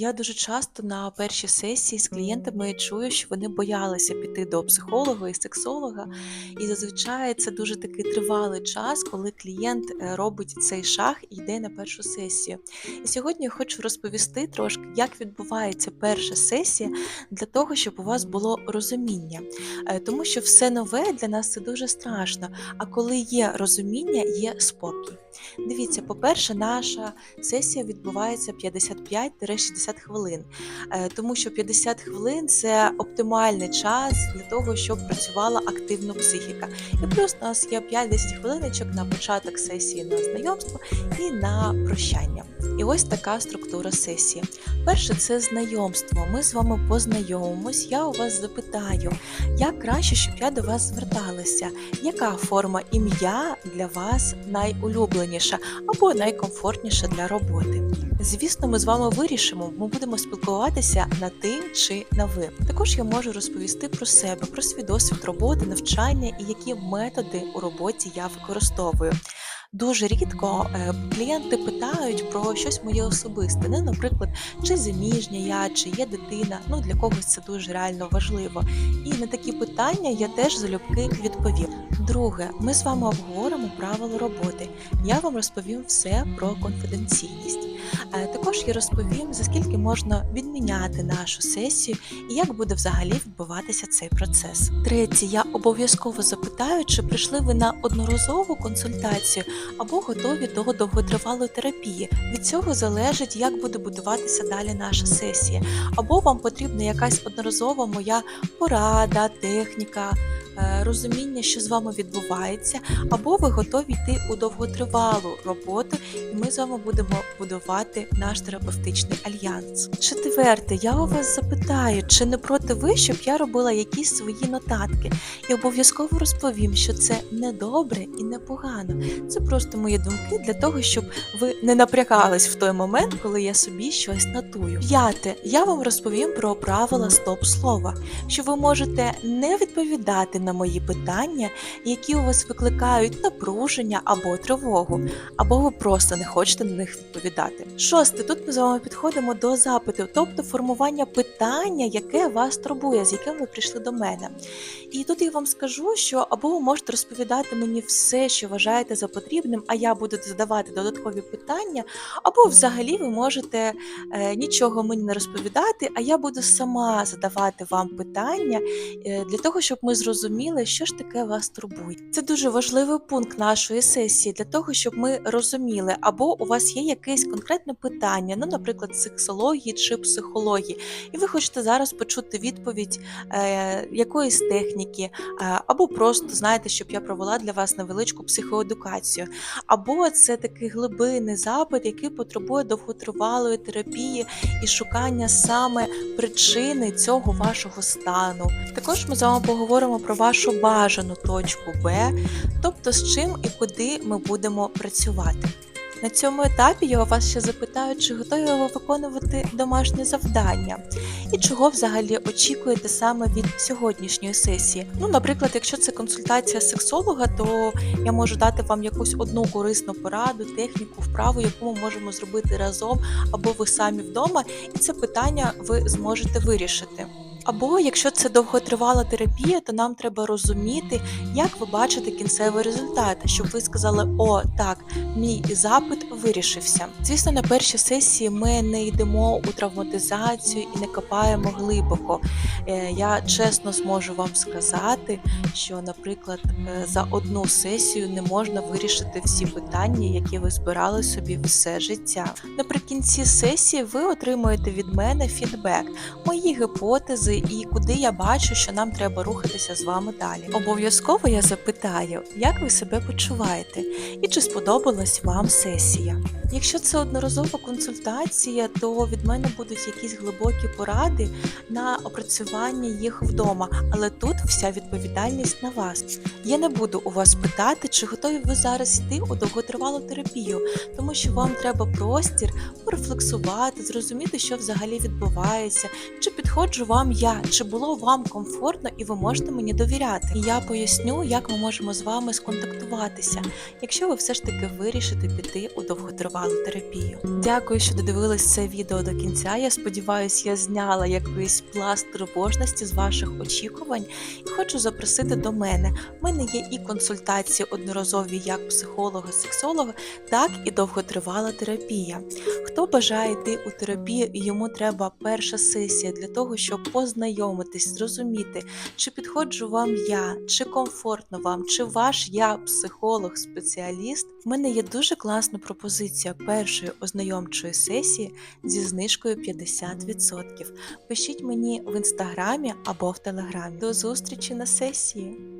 Я дуже часто на першій сесії з клієнтами чую, що вони боялися піти до психолога і сексолога. І зазвичай це дуже такий тривалий час, коли клієнт е, робить цей шаг і йде на першу сесію. І сьогодні я хочу розповісти трошки, як відбувається перша сесія для того, щоб у вас було розуміння. Е, Тому що все нове для нас це дуже страшно. А коли є розуміння, є спокій. Дивіться, по-перше, наша сесія відбувається 55-60 хвилин, Е, тому що 50 хвилин це оптимальний час для того, щоб працювала активно психіка. І плюс у нас є 5-10 хвилиночок на початок сесії на знайомство і на прощання. І ось така структура сесії. Перше це знайомство. Ми з вами познайомимось. Я у вас запитаю, як краще, щоб я до вас зверталася, яка форма ім'я для вас найулюбленіша або найкомфортніша для роботи. Звісно, ми з вами вирішимо, ми будемо спілкуватися на ти чи на ви. Також я можу розповісти про себе, про свій досвід роботи, навчання і які методи у роботі я використовую. Дуже рідко е, клієнти питають про щось моє особисте. Ну, наприклад, чи заміжня я, чи є дитина. Ну для когось це дуже реально важливо. І на такі питання я теж залюбки відповім. Друге, ми з вами обговоримо правила роботи. Я вам розповім все про конфіденційність. Е, Також я розповім, за скільки можна відміняти нашу сесію і як буде взагалі відбуватися цей процес. Третє, я обов'язково запитаю, чи прийшли ви на одноразову консультацію або готові до довготривалої терапії. Від цього залежить, як буде будуватися далі наша сесія. Або вам потрібна якась одноразова моя порада, техніка. е, Розуміння, що з вами відбувається, або ви готові йти у довготривалу роботу, і ми з вами будемо будувати наш терапевтичний альянс. Четверте, я у вас запитаю, чи не проти ви, щоб я робила якісь свої нотатки, і обов'язково розповім, що це не добре і не погано. Це просто мої думки для того, щоб ви не напрягались в той момент, коли я собі щось нотую. П'яте, я вам розповім про правила стоп-слова, що ви можете не відповідати на мої питання, які у вас викликають напруження або тривогу, або ви просто не хочете на них відповідати. Шосте, тут ми з вами підходимо до запиту, тобто формування питання, яке вас турбує, з яким ви прийшли до мене. І тут я вам скажу, що або ви можете розповідати мені все, що вважаєте за потрібним, а я буду задавати додаткові питання, або взагалі ви можете е, нічого мені не розповідати, а я буду сама задавати вам питання е, для того, щоб ми зрозуміли, що ж таке вас турбує. Це дуже важливий пункт нашої сесії для того, щоб ми розуміли, або у вас є якесь конкретне питання, ну, наприклад, сексології чи психології, і ви хочете зараз почути відповідь е, якоїсь техніки, або просто знаєте, щоб я провела для вас невеличку психоедукацію, або це такий глибинний запит, який потребує довготривалої терапії і шукання саме причини цього вашого стану. Також ми з вами поговоримо про вашу бажану точку Б, тобто з чим і куди ми будемо працювати. На цьому етапі я у вас ще запитаю, чи готові ви виконувати домашнє завдання, і чого взагалі очікуєте саме від сьогоднішньої сесії. Ну, наприклад, якщо це консультація сексолога, то я можу дати вам якусь одну корисну пораду, техніку, вправу, яку ми можемо зробити разом, або ви самі вдома, і це питання ви зможете вирішити. Або якщо це довготривала терапія, то нам треба розуміти, як ви бачите кінцевий результат, щоб ви сказали, о, так, мій запит вирішився. Звісно, на першій сесії ми не йдемо у травматизацію і не копаємо глибоко. Е, Я чесно зможу вам сказати, що, наприклад, е, за одну сесію не можна вирішити всі питання, які ви збирали собі все життя. Наприкінці сесії ви отримуєте від мене фідбек, мої гіпотези і куди я бачу, що нам треба рухатися з вами далі. Обов'язково я запитаю, як ви себе почуваєте і чи сподобалась вам сесія. Якщо це одноразова консультація, то від мене будуть якісь глибокі поради на опрацювання їх вдома, але тут вся відповідальність на вас. Я не буду у вас питати, чи готові ви зараз йти у довготривалу терапію, тому що вам треба простір порефлексувати, зрозуміти, що взагалі відбувається, чи підходжу вам я, чи було вам комфортно і ви можете мені довіряти. І я поясню, як ми можемо з вами сконтактуватися, якщо ви все ж таки вирішите піти у довготривалу терапію. Дякую, що додивились це відео до кінця. Я сподіваюся, я зняла якийсь пласт тривожності з ваших очікувань і хочу запросити до мене. У мене є і консультації одноразові як психолога, сексолога, так і довготривала терапія. Хто бажає йти у терапію і йому треба перша сесія для того, щоб познайомитись, зрозуміти, чи підходжу вам я, чи комфортно вам, чи ваш я психолог, спеціаліст. В мене є дуже класна пропозиція першої ознайомчої сесії зі знижкою 50%. Пишіть мені в інстаграмі або в телеграмі. До зустрічі на сесії!